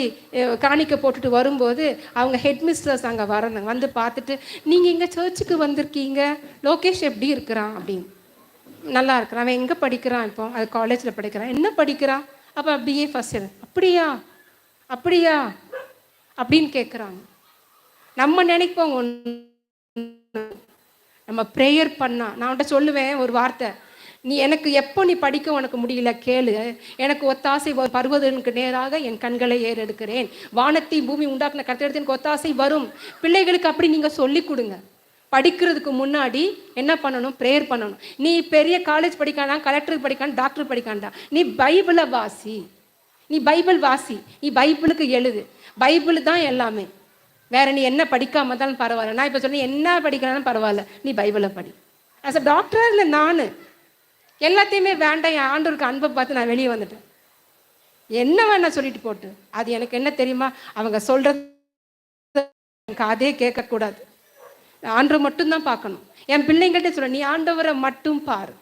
காணிக்க காணிக்கை போட்டுட்டு வரும்போது அவங்க ஹெட் மிஸ்டர்ஸ் அங்கே வரந்தாங்க வந்து பார்த்துட்டு நீங்கள் இங்கே சர்ச்சுக்கு வந்திருக்கீங்க? லோகேஷ் எப்படி இருக்கிறான்? அப்படின்னு. நல்லா இருக்கிறான். அவன் எங்கே படிக்கிறான் இப்போ? அது காலேஜில் படிக்கிறான். என்ன படிக்கிறான் அப்போ பிஏ ஃபஸ்ட் இயர் அப்படியா? அப்படியா? அப்படின்னு கேட்குறாங்க நம்ம நினைப்போம் ஒன்று நம்ம ப்ரேயர் பண்ணால் நான் அவன்கிட்ட சொல்லுவேன் ஒரு வார்த்தை. நீ எனக்கு எப்போ நீ படிக்க உனக்கு முடியல கேளு. எனக்கு ஒத்தாசை பருவதற்கு நேராக என் கண்களை ஏறெடுக்கிறேன். வானத்தை பூமி உண்டாக்கின கருத்தெடுத்து எனக்கு ஒத்தாசை வரும். பிள்ளைகளுக்கு அப்படி நீங்கள் சொல்லி கொடுங்க. படிக்கிறதுக்கு முன்னாடி என்ன பண்ணணும்? ப்ரேயர் பண்ணணும். நீ பெரிய காலேஜ் படிக்கானா கலெக்டர் படிக்கான் டாக்டர் படிக்காண்டா நீ பைபிளை வாசி. நீ பைபிள் வாசி. நீ பைபிளுக்கு எழுது. பைபிள் தான் எல்லாமே. வேற நீ என்ன படிக்காம தான் பரவாயில்ல. நான் இப்போ சொன்னேன் என்ன படிக்கலாம்னு பரவாயில்ல. நீ பைபிளை படி. ஆஸ் அ டாக்டராக இல்லை நான்? எல்லாத்தையுமே வேண்டாம் என் ஆண்டோருக்கு அன்பை பார்த்து நான் வெளியே வந்துட்டேன். என்ன வேணா சொல்லிட்டு போட்டு அது எனக்கு என்ன தெரியுமா? அவங்க சொல்கிறத எனக்கு அதே கேட்கக்கூடாது. ஆண்டு மட்டும்தான் பார்க்கணும். என் பிள்ளைங்கள்ட்ட சொல்ல நீ ஆண்டவரை மட்டும் பாரு.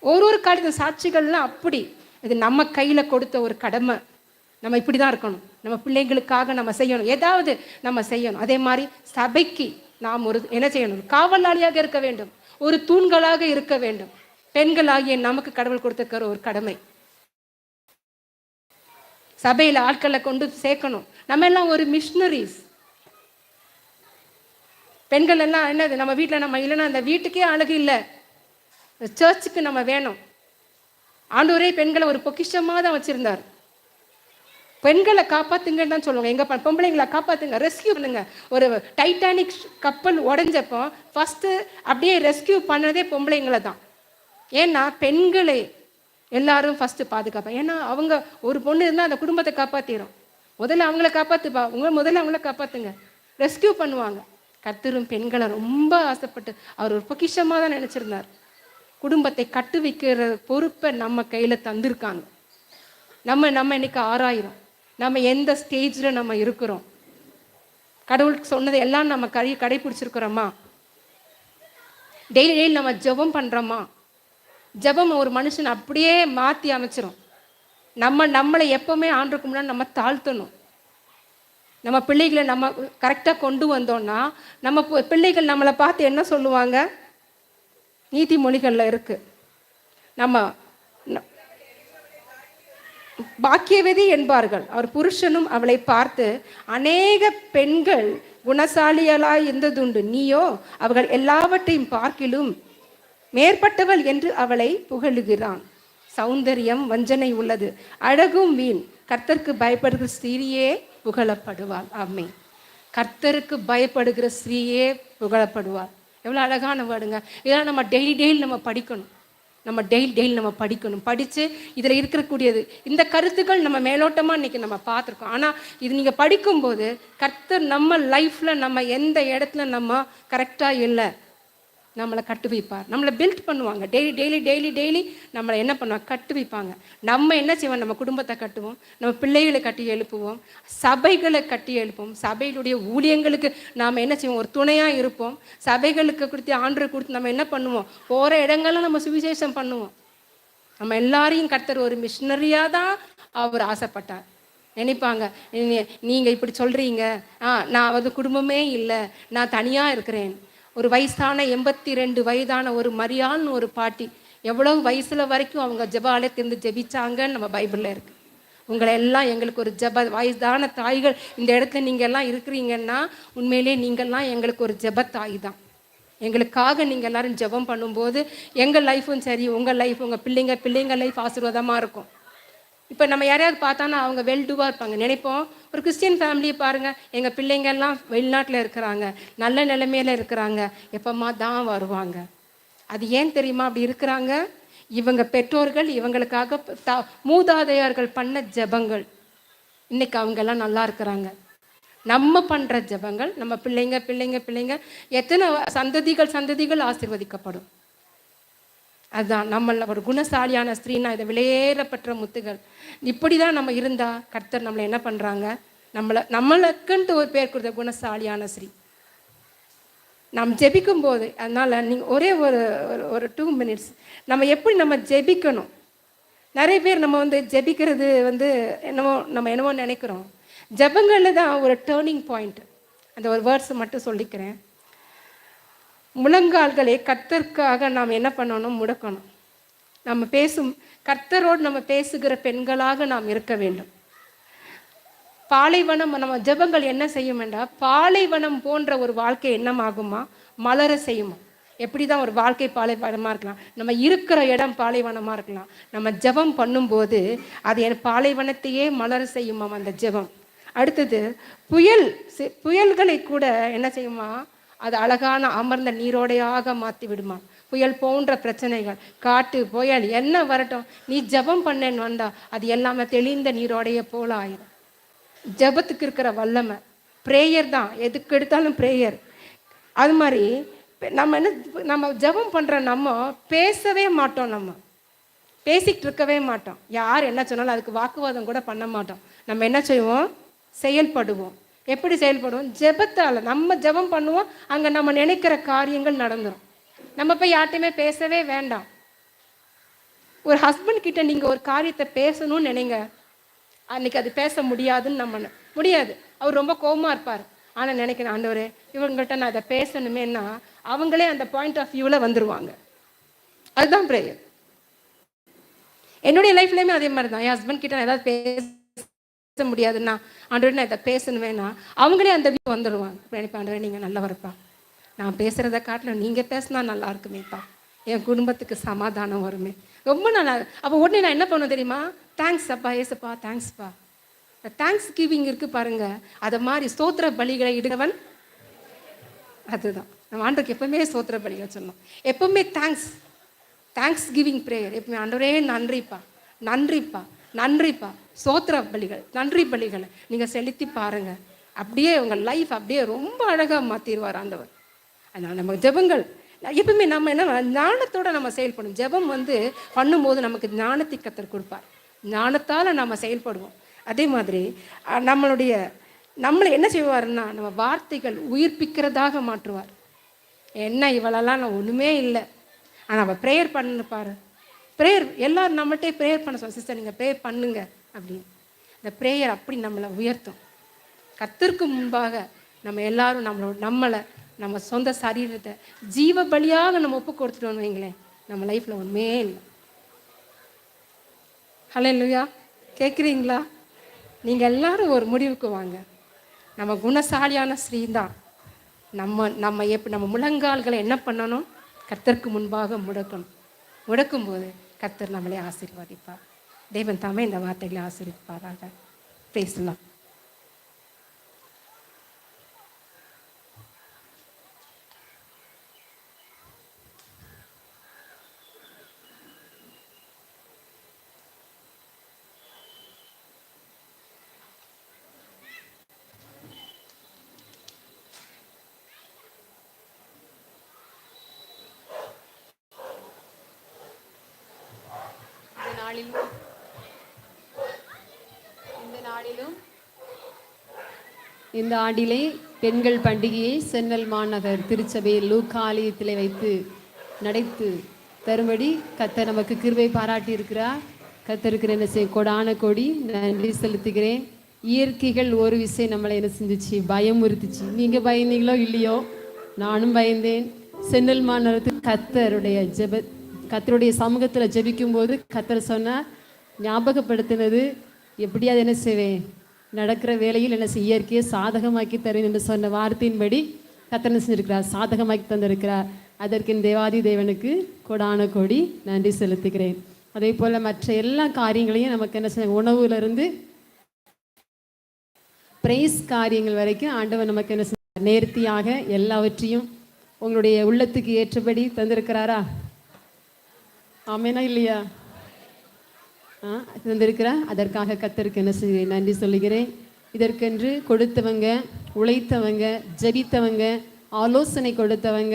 ஒரு ஒரு காலத்து சாட்சிகள்லாம் அப்படி. இது நம்ம கையில் கொடுத்த ஒரு கடமை. நம்ம இப்படி தான் இருக்கணும். நம்ம பிள்ளைங்களுக்காக நம்ம செய்யணும். ஏதாவது நம்ம செய்யணும். அதே மாதிரி சபைக்கு நாம் ஒரு என்ன செய்யணும்? காவலாளியாக இருக்க வேண்டும். ஒரு தூண்களாக இருக்க வேண்டும். பெண்களாகிய நமக்கு கடவுள் கொடுத்துருக்கிற ஒரு கடமை. சபையில் ஆட்களை கொண்டு சேர்க்கணும். நம்ம எல்லாம் ஒரு மிஷினரிஸ் பெண்கள் எல்லாம் என்னது? நம்ம வீட்டில் நம்ம இல்லைன்னா அந்த வீட்டுக்கே அழகு இல்லை. சர்ச்சுக்கு நம்ம வேணும். ஆண்டோரே பெண்களை ஒரு பொக்கிஷமாக தான் வச்சுருந்தார். பெண்களை காப்பாத்துங்கன்னு தான் சொல்லுவாங்க. எங்கள் பொம்பளைங்களை காப்பாத்துங்க. ரெஸ்கியூ பண்ணுங்க. ஒரு டைட்டானிக் கப்பல் உடஞ்சப்போ ஃபஸ்ட்டு அப்படியே ரெஸ்கியூ பண்ணதே பொம்பளைங்களை தான். ஏன்னா பெண்களை எல்லாரும் ஃபஸ்ட்டு பாதுகாப்பாங்க ஏன்னா அவங்க ஒரு பொண்ணு இருந்தால் அந்த குடும்பத்தை காப்பாற்றிடும் முதல்ல அவங்கள காப்பாற்றுப்பா உங்களை முதல்ல அவங்கள காப்பாற்றுங்க ரெஸ்கியூ பண்ணுவாங்க. கத்திரும் பெண்களை ரொம்ப ஆசைப்பட்டு அவர் ஒரு பொக்கிஷமாக தான் நினச்சிருந்தார். குடும்பத்தை கட்டு வைக்கிற பொறுப்பை நம்ம கையில் தந்திருக்காங்க. நம்ம நம்ம இன்னைக்கு ஆராயிரம் நம்ம எந்த ஸ்டேஜில் நம்ம இருக்கிறோம்? கடவுளுக்கு சொன்னதை எல்லாம் நம்ம கை கடைபிடிச்சிருக்கிறோமா? டெய்லி டெய்லி நம்ம ஜெபம் பண்ணுறோமா ஜபம் ஒரு மனுஷன் அப்படியே மாற்றி அமைச்சிரும். நம்ம நம்மளை எப்போவுமே ஆண்டுக்கு முன்னாடி நம்ம தாழ்த்தணும். நம்ம பிள்ளைகளை நம்ம கரெக்டாக கொண்டு வந்தோம்னா நம்ம பிள்ளைகள் நம்மளை பார்த்து என்ன சொல்லுவாங்க? நீதிமொழிகளில் இருக்குது நம்ம ந- பாக்கியவதி என்பார்கள். அவர் புருஷனும் அவளை பார்த்து அநேக பெண்கள் குணசாலிகளாய் இருந்ததுண்டு. நீயோ அவர்கள் எல்லாவற்றையும் பார்க்கிலும் மேற்பட்டவள் என்று அவளை புகழுகிறான். சௌந்தரியம் வஞ்சனை உள்ளது. அழகும் வீண். கர்த்தருக்கு பயப்படுகிற ஸ்திரியே புகழப்படுவாள். ஆமே கர்த்தருக்கு பயப்படுகிற ஸ்திரீயே புகழப்படுவாள். எவ்வளோ அழகான வேர்டுங்க. இதெல்லாம் நம்ம டெய்லி டெய்லி நம்ம படிக்கணும். நம்ம டெய்லி டெய்லி நம்ம படிக்கணும். படித்து இதில் இருக்கக்கூடியது இந்த கருத்துக்கள் நம்ம மேலோட்டமாக இன்னைக்கு நம்ம பார்த்துருக்கோம். ஆனால் இது நீங்கள் படிக்கும்போது கர்த்தர் நம்ம லைஃப்பில் நம்ம எந்த இடத்துல நம்ம கரெக்டாக இல்லை. நம்மளை கட்டு வைப்பார். நம்மளை பில்ட் பண்ணுவாங்க. டெய்லி டெய்லி டெய்லி டெய்லி நம்மளை என்ன பண்ணுவாங்க? கட்டு வைப்பாங்க. நம்ம என்ன செய்வோம்? நம்ம குடும்பத்தை கட்டுவோம். நம்ம பிள்ளைகளை கட்டி எழுப்புவோம். சபைகளை கட்டி எழுப்புவோம். சபைகளுடைய ஊழியங்களுக்கு நாம் என்ன செய்வோம்? ஒரு துணையாக இருப்போம். சபைகளுக்கு கொடுத்து ஆண்டு கொடுத்து நம்ம என்ன பண்ணுவோம்? போகிற இடங்கள்லாம் நம்ம சுவிசேஷம் பண்ணுவோம். நம்ம எல்லாரையும் கர்த்தர் ஒரு மிஷினரியாக தான் அவர் ஆசைப்பட்டார். நினைப்பாங்க நீங்கள் இப்படி சொல்கிறீங்க ஆ நான் வந்து குடும்பமே இல்லை. நான் தனியாக இருக்கிறேன். ஒரு வயசான எண்பத்தி ரெண்டு வயதான ஒரு மரியாள்னு ஒரு பாட்டி எவ்வளவு வயசுல வரைக்கும் அவங்க ஜெபாலயத்திலிருந்து ஜெபிச்சாங்கன்னு நம்ம பைபிளில் இருக்கு. உங்களை எல்லாம் எங்களுக்கு ஒரு ஜெப வயதான தாய்கள் இந்த இடத்துல நீங்கள் எல்லாம் இருக்கிறீங்கன்னா உண்மையிலே நீங்கள்லாம் எங்களுக்கு ஒரு ஜெப தாய் தான். எங்களுக்காக நீங்கள் எல்லாரும் ஜெபம் பண்ணும்போது எங்கள் லைஃப்பும் சரி உங்கள் லைஃப் உங்கள் பிள்ளைங்க பிள்ளைங்க லைஃப் ஆசீர்வாதமாக இருக்கும். இப்போ நம்ம யாரையாவது பார்த்தானா அவங்க வெல்டுவாக இருப்பாங்க. நினைப்போம் ஒரு கிறிஸ்டியன் ஃபேமிலியை பாருங்கள் எங்கள் பிள்ளைங்கள்லாம் வெளிநாட்டில் இருக்கிறாங்க. நல்ல நிலைமையில் இருக்கிறாங்க. எப்பமா தான் வருவாங்க? அது ஏன் தெரியுமா? அப்படி இருக்கிறாங்க. இவங்க பெற்றோர்கள் இவங்களுக்காக த- மூதாதையார்கள் பண்ண ஜெபங்கள். இன்னைக்கு அவங்கெல்லாம் நல்லா இருக்கிறாங்க. நம்ம பண்ணுற ஜெபங்கள் நம்ம பிள்ளைங்க பிள்ளைங்க பிள்ளைங்க எத்தனை சந்ததிகள் சந்ததிகள் ஆசிர்வதிக்கப்படும். அதுதான் நம்மள ஒரு குணசாலியான ஸ்திரீனா இதை விலையேறப்பட்ட முத்துகள். இப்படி தான் நம்ம இருந்தா கர்த்தர் நம்மளை என்ன பண்ணுறாங்க நம்மளை நம்மளுக்குன்ட்டு ஒரு பேர் கொடுத்த குணசாலியான ஸ்ரீ நாம் ஜெபிக்கும் போது அதனால் நீங்கள் ஒரே ஒரு ஒரு- ஒரு டூ மினிட்ஸ் நம்ம எப்படி நம்ம ஜெபிக்கணும்? நிறைய பேர் நம்ம வந்து ஜெபிக்கிறது வந்து என்னவோ நம்ம என்னவோ நினைக்கிறோம். ஜெபங்களில் தான் ஒரு டேர்னிங் பாயிண்ட் அந்த ஒரு வேர்ட்ஸ் மட்டும் சொல்லிக்கிறேன். முழங்கால்களை கர்த்தருக்காக நாம் என்ன பண்ணணும்? முடக்கணும். நம்ம பேசும் கர்த்தரோடு நம்ம பேசுகிற பெண்களாக நாம் இருக்க வேண்டும். பாலைவனம் நம்ம ஜெபங்கள் என்ன செய்யும் என்றால் பாலைவனம் போன்ற ஒரு வாழ்க்கை என்னமாகுமா? மலர செய்யுமா? எப்படி தான் ஒரு வாழ்க்கை பாலைவனமாக இருக்கலாம். நம்ம இருக்கிற இடம் பாலைவனமாக இருக்கலாம். நம்ம ஜெபம் பண்ணும்போது அது என் பாலைவனத்தையே மலர செய்யுமா அந்த ஜெபம். அடுத்தது புயல் புயல்களை கூட என்ன செய்யுமா? அது அழகான அமர்ந்த நீரோடையாக மாற்றி விடுமா? புயல் போன்ற பிரச்சனைகள் காட்டு புயல் என்ன வரட்டும்? நீ ஜெபம் பண்ணேன்னு வந்தா அது எல்லாமே தெளிந்த நீரோடைய போல ஆயிடும் ஜெபத்துக்கு இருக்கிற வல்லமை ப்ரேயர் தான். எதுக்கு எடுத்தாலும் ப்ரேயர் அது மாதிரி நம்ம என்ன நம்ம ஜெபம் பண்ணுற நம்ம பேசவே மாட்டோம் நம்ம. பேசிக்கிட்டு இருக்கவே மாட்டோம். யார் என்ன சொன்னாலும் அதுக்கு வாக்குவாதம் கூட பண்ண மாட்டோம். நம்ம என்ன செய்வோம்? செயல்படுவோம். எப்படி செயல்படுவோம் ஜெபத்தால் நம்ம ஜெபம் பண்ணுவோம் அங்கே நம்ம நினைக்கிற காரியங்கள் நடந்துடும் நம்ம போய் யார்ட்டையுமே பேசவே வேண்டாம். ஒரு ஹஸ்பண்ட் கிட்ட நீங்கள் ஒரு காரியத்தை பேசணும்னு நினைங்க. அன்னைக்கு அது பேச முடியாதுன்னு நம்ம முடியாது. அவர் ரொம்ப கோபமாக இருப்பார். ஆனால் நினைக்கிறேன் ஆண்டவர் இவங்கள்ட்ட நான் அதை பேசணுமேன்னா அவங்களே அந்த பாயிண்ட் ஆஃப் வியூவில் வந்துடுவாங்க அதுதான் ப்ரேயர் என்னுடைய லைஃப்லேயுமே அதே மாதிரி தான் என் ஹஸ்பண்ட் கிட்ட நான் ஏதாவது பேச பேச முடியாதுன்னா ஆண்டவரே நான் இதை பேசணுமேனா அவங்களே அந்த வியூ வந்துடுவாங்க. நினைப்பேன் ஆண்டவரே நீங்கள் நல்லவரப்பா நான் பேசுகிறத காட்டிலும் நீங்கள் பேசினா நல்லா இருக்குமேப்பா. என் குடும்பத்துக்கு சமாதானம் வருமே. ரொம்ப நல்லா அப்போ உடனே நான் என்ன பண்ணுவேன் தெரியுமா? தேங்க்ஸ் அப்பா ஏசப்பா தேங்க்ஸ்ப்பா தேங்க்ஸ் கிவிங் இருக்கு பாருங்க. அதை மாதிரி ஸ்தோத்திர பலிகளை இடுவன் அதுதான். நம்ம ஆண்டுக்கு எப்பவுமே ஸ்தோத்திர பலிகள் சொன்னோம் எப்பவுமே தேங்க்ஸ் தேங்க்ஸ் கிவிங் ப்ரேயர் எப்பவுமே ஆண்டவரே நன்றிப்பா. நன்றிப்பா. நன்றிப்பா சோத்திர பலிகள் நன்றி பலிகளை நீங்கள் செலுத்தி பாருங்கள் அப்படியே உங்கள் லைஃப் அப்படியே ரொம்ப அழகாக மாற்றிடுவார் ஆண்டவர். அதனால் நம்ம ஜெபங்கள் எப்பவுமே நம்ம என்ன ஞானத்தோட நம்ம செயல்படும் ஜெபம் வந்து பண்ணும்போது நமக்கு ஞானத்தை கத்தர் கொடுப்பார். ஞானத்தால் நம்ம செயல்படுவோம். அதே மாதிரி நம்மளுடைய நம்மளை என்ன செய்வாருன்னா நம்ம வார்த்தைகள் உயிர்ப்பிக்கிறதாக மாற்றுவார். என்ன இவளெல்லாம் நான் ஒன்றுமே இல்லை. ஆனால் அவள் ப்ரேயர் பண்ணு பாரு. ப்ரேயர் எல்லோரும் நம்மகிட்டே ப்ரேயர் பண்ண சொல்ல சிஸ்டர் நீங்கள் ப்ரேயர் பண்ணுங்க அப்படின்னு. இந்த ப்ரேயர் அப்படி நம்மளை உயர்த்தும். கத்திற்கு முன்பாக நம்ம எல்லாரும் நம்மளோட நம்மளை நம்ம சொந்த சரீரத்தை ஜீவ பலியாக நம்ம ஒப்பு கொடுத்துட்டோம்னு வைங்களேன் நம்ம லைஃப்பில் ஒன்றுமே இல்லை. ஹலோ இல்லையா கேட்குறீங்களா நீங்கள் எல்லாரும் ஒரு முடிவுக்கு வாங்க. நம்ம குணசாலியான ஸ்ரீ தான். நம்ம நம்ம எப்படி நம்ம முழங்கால்களை என்ன பண்ணணும்? கத்தற்கு முன்பாக முடக்கணும். முடக்கும்போது கத்தர் நம்மளே ஆசீர்வதிப்பார். தேவன் தாமே இந்த வார்த்தைகளை ஆசீர்வதிப்பாராக பேசலாம் இந்த நாளிலும் இந்த நாளிலும் இந்த ஆண்டிலே பெண்கள் பண்டிகையை சென்னல் மாநகர் திருச்சபையில் லூக்காலயத்திலே வைத்து நடைத்து தரும்படி கத்தர் நமக்கு கிருபை பாராட்டி இருக்கிறார் கத்தருக்கு என்ன செய்ய கொடான கொடி நன்றி செலுத்துகிறேன். இயற்கைகள் ஒரு விஷயம் நம்மளை என்ன செஞ்சுச்சு? பயமுறுத்துச்சு நீங்க பயந்தீங்களோ இல்லையோ? நானும் பயந்தேன். சென்னல் மாநகரத்தில் கத்தருடைய ஜெப கத்தருடைய சமூகத்தில் ஜெபிக்கும்போது கத்தர் சொன்ன ஞாபகப்படுத்தினது எப்படியாவது என்ன செய்வேன்? நடக்கிற வேலையில் என்ன செய்ய இயற்கையை சாதகமாக்கி தருவேன் என்று சொன்ன வார்த்தையின்படி கத்தனை செஞ்சிருக்கிறார்? சாதகமாக்கி தந்திருக்கிறார். அதற்கு தேவாதி தேவனுக்கு கொடான கொடி நன்றி செலுத்துகிறேன். அதே போல் மற்ற எல்லா காரியங்களையும் நமக்கு என்ன செய்ய உணவுலேருந்து பிரைஸ் காரியங்கள் வரைக்கும் ஆண்டவர் நமக்கு என்ன செய்ய நேர்த்தியாக எல்லாவற்றையும் உங்களுடைய உள்ளத்துக்கு ஏற்றபடி தந்திருக்கிறாரா? ஆமேனா இல்லையா? தந்திருக்கிறார் அதற்காக கத்தருக்கு என்ன செய்ய நன்றி சொல்லுகிறேன். இதற்கென்று கொடுத்தவங்க உழைத்தவங்க ஜபித்தவங்க ஆலோசனை கொடுத்தவங்க